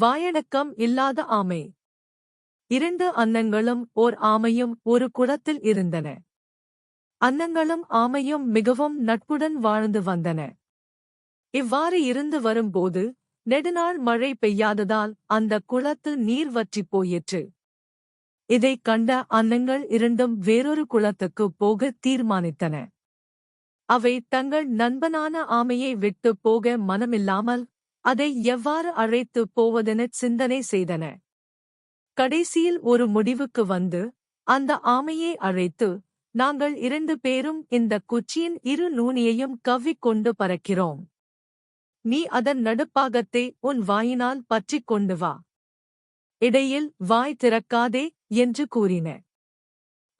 வாயடக்கம் இல்லாத ஆமை. இரண்டு அன்னங்களும் ஓர் ஆமையும் ஒரு குளத்தில் இருந்தன. அன்னங்களும் ஆமையும் மிகவும் நட்புடன் வாழ்ந்து வந்தன. இவ்வாறு இருந்து வரும்போது நெடுநாள் மழை பெய்யாததால் அந்த குளத்து நீர் வற்றிப் போயிற்று. இதைக் கண்ட அன்னங்கள் இரண்டும் வேறொரு குளத்துக்கு போக தீர்மானித்தன. அவை தங்கள் நண்பனான ஆமையை விட்டு போக மனமில்லாமல் அதை எவ்வாறு அழைத்து போவதெனச் சிந்தனை செய்தன. கடைசியில் ஒரு முடிவுக்கு வந்து அந்த ஆமையை அழைத்து நாங்கள் இரண்டு பேரும் இந்த குச்சியின் இரு நூனியையும் கவ்விக்கொண்டு பறக்கிறோம். நீ அதன் நடுப்பாகத்தை உன் வாயினால் பற்றிக் கொண்டு வா. இடையில் வாய் திறக்காதே என்று கூறின.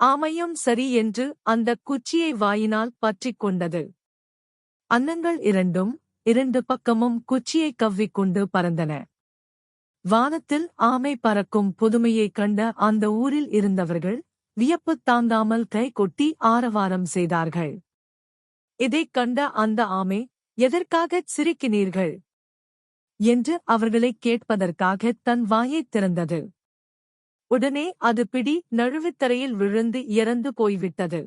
ஆமையும் சரி என்று அந்த குச்சியை வாயினால் பற்றிக் கொண்டது. அன்னங்கள் இரண்டும் இரண்டு பக்கமும் குச்சியை கவ்விக்கொண்டு பறந்தன. வானத்தில் ஆமை பறக்கும் புதுமையைக் கண்ட அந்த ஊரில் இருந்தவர்கள் வியப்பு தாங்காமல் கை கொட்டி ஆரவாரம் செய்தார்கள். இதைக் கண்ட அந்த ஆமை எதற்காகச் சிரிக்கினீர்கள் என்று அவர்களைக் கேட்பதற்காக தன் வாயைத் திறந்தது. உடனே அது பிடி நழுவித்தரையில் விழுந்து இறந்து போய்விட்டது.